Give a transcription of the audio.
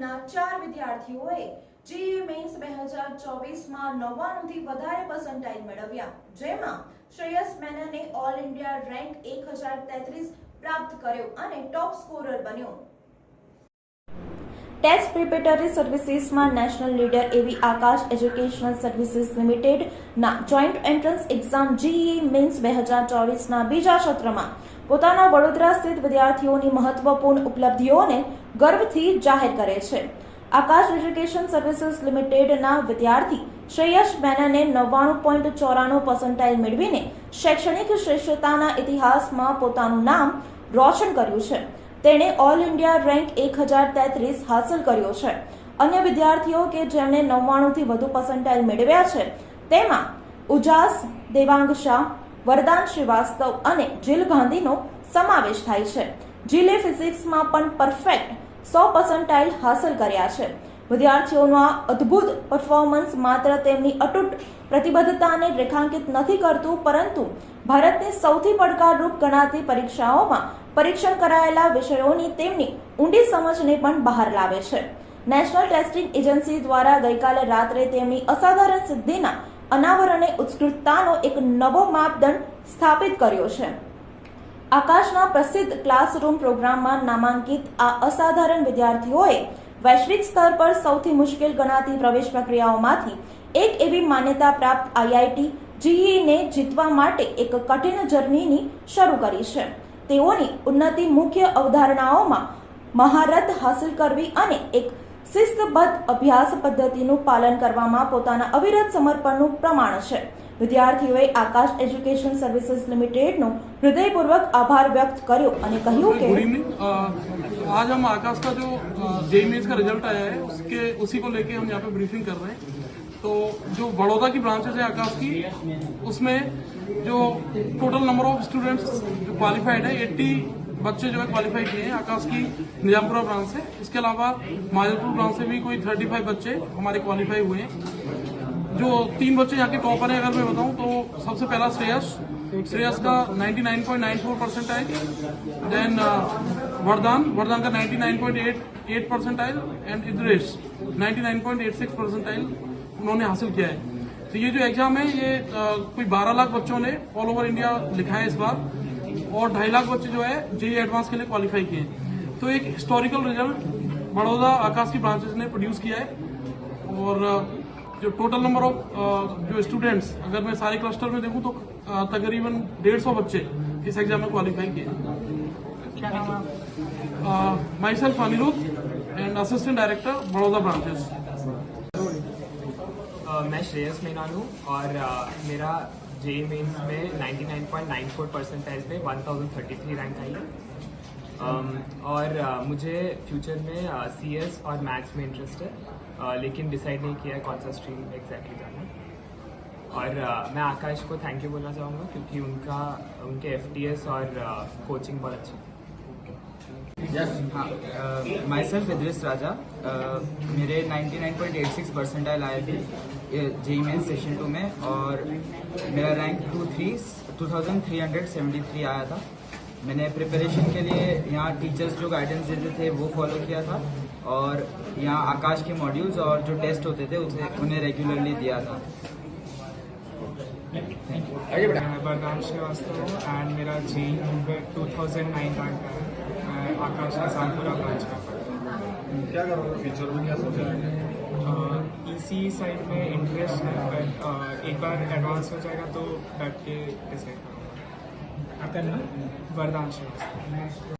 લિમિટેડના ચાર વિદ્યાર્થીઓએ જીઈ મેન્સ બે હજાર ચોવીસમાં નવ્વાણુંથી વધારે પર્સન્ટાઇલ મેળવ્યા. જેમાં શ્રેયસ મેનને ઓલ ઇન્ડિયા રેન્ક એક હજાર તેત્રીસ પ્રાપ્ત કર્યો અને ટોપ સ્કોરર બન્યો. ટેસ્ટ પ્રિપેટરી સર્વિસીસમાં નેશનલ લીડર એવી આકાશ એજ્યુકેશનલ સર્વિસીસ લિમિટેડના joint entrance exam JEE mains બે હજાર ચોવીસના બીજા સત્રમાં પોતાના વડોદરા સ્થિત વિદ્યાર્થીઓની મહત્વપૂર્ણ ઉપલબ્ધિઓને ગર્વથી જાહેર કરે છે. આકાશ એજ્યુકેશન સર્વિસીસ લિમિટેડના વિદ્યાર્થી શ્રેયસ મેનને નવ્વાણું પોઈન્ટ ચોરાણું પર્સન્ટાઇલ મેળવીને શૈક્ષણિક શ્રેષ્ઠતાના ઇતિહાસમાં પોતાનું નામ રોશન કર્યું છે. તેણે ઓલ ઇન્ડિયા રેન્ક એક હજાર તેત્રીસ હાંસલ કર્યો છે. અન્ય વિદ્યાર્થીઓ કે જેમણે નવ્વાણુંથી વધુ પર્સન્ટાઇલ મેળવ્યા છે, તેમાં ઉજાસ, દેવાંગ શાહ, વરદાન શ્રીવાસ્તવ અને જીલ ગાંધીનો સમાવેશ થાય છે. જીલે ફિઝિક્સમાં પણ પરફેક્ટ સો પર્સન્ટાઇલ હાંસલ કર્યા છે. વિદ્યાર્થીઓનું આ અદ્ભુત પરફોર્મન્સ માત્ર તેમની અતૂટ પ્રતિબદ્ધતાને રેખાંકિત નથી કરતું, પરંતુ ભારતની સૌથી પડકારરૂપ ગણાતી પરીક્ષાઓમાં પરીક્ષણ કરાયેલા વિષયોની તેમની ઊંડી સમજને પણ બહાર લાવે છે. નેશનલ ટેસ્ટિંગ એજન્સી દ્વારા ગઈકાલે રાત્રે તેમની અસાધારણ સિદ્ધિના અનાવરણે ઉત્કૃષ્ટતાનો એક નવો માપદંડ સ્થાપિત કર્યો છે. આકાશના પ્રસિદ્ધ ક્લાસરૂમ પ્રોગ્રામમાં નામાંકિત આ અસાધારણ વિદ્યાર્થીઓએ વૈશ્વિક સ્તર પર સૌથી મુશ્કેલ ગણાતી પ્રવેશ પ્રક્રિયાઓમાંથી એક એવી માન્યતા પ્રાપ્ત આઈઆઈટી જીઈને જીતવા માટે એક કઠિન જર્નીની શરૂ કરી છે. તેઓની ઉન્નતિ મુખ્ય અવધારણાઓમાં મહારત હાંસલ કરવી અને એક શિસ્તબદ્ધ અભ્યાસ પદ્ધતિનું પાલન કરવામાં પોતાના અવિરત સમર્પણનું પ્રમાણ છે. વિદ્યાર્થીઓએ આકાશ એજ્યુકેશન સર્વિસીસ લિમિટેડનો હૃદયપૂર્વક આભાર વ્યક્ત કર્યો અને કહ્યું કે गुड इवनिंग अ, आज हम आकाश का जो जेई मेन्स का रिजल्ट आया है उसके उसी को लेके हम यहाँ पे ब्रीफिंग कर रहे हैं तो जो बड़ौदा की ब्रांचेस है आकाश की उसमें जो टोटल नंबर ऑफ स्टूडेंट्स जो क्वालिफाइड है 80 बच्चे जो है क्वालिफाई किए हैं आकाश की निजामपुरा ब्रांच से इसके अलावा माजलपुर ब्रांच से भी कोई 35 बच्चे हमारे क्वालिफाई हुए हैं जो तीन बच्चे यहाँ के टॉपर हैं अगर मैं बताऊँ तो सबसे पहला श्रेयस। श्रेयस का 99.94 परसेंटाइल देन वरदान। वरदान का 99.88 परसेंटाइल एंड इद्रेश 99.86 परसेंटाइल उन्होंने हासिल किया है। तो ये जो एग्ज़ाम है ये अ, कोई 12 लाख बच्चों ने ऑल ओवर इंडिया लिखा है इस बार। और ढाई लाख बच्चे जो है जेई एडवांस के लिए क्वालिफाई किए तो एक हिस्टोरिकल रिज़ल्ट बड़ौदा आकाश की ब्रांचेस ने प्रोड्यूस किया है। और अ, जो टोटल नंबर ऑफ़ जो स्टूडेंट्स अगर मैं सारे क्लस्टर में देखूँ तो तकरीबन डेढ़ सौ बच्चे इस एग्ज़ाम में क्वालिफाई किए। Myself Aniruddh and assistant director Baroda branches मैं श्रेयस मेनन हूँ और अ, मेरा जे मेन्स में 99.94 परसेंटाइज में 1033 रैंक आई। है अम, और अ, मुझे फ्यूचर में सी एस और मैथ्स में इंटरेस्ट है। अ, लेकिन डिसाइड नहीं किया है कौन सा स्ट्रीम एग्जैक्टली जाना। और अ, मैं आकाश को थैंक यू बोलना चाहूँगा क्योंकि उनका उनके एफटीएस और कोचिंग बहुत अच्छी है। हाँ माई सेल्फ इद्रिस राजा मेरे 99.86 परसेंटाइल आए थे जेई मेन सेशन टू में और मेरा rank two three two thousand three hundred seventy three आया था। मैंने प्रिपरेशन के लिए यहाँ टीचर्स जो गाइडेंस देते थे वो फॉलो किया था। और यहाँ आकाश के मॉड्यूल्स और जो टेस्ट होते थे उसे उन्हें रेगुलरली दिया था। मैं वरदान श्रीवास्तव एंड मेरा JEE two thousand nine rank है। आकाश निजामपुरा ब्रांच का क्या करोगे फ्यूचर में क्या सोचा है? इसी साइड में इंटरेस्ट है बट एक बार एडवांस हो जाएगा तो बैठ के डिसाइड करूँगा। वरदान श्रीवास्तव।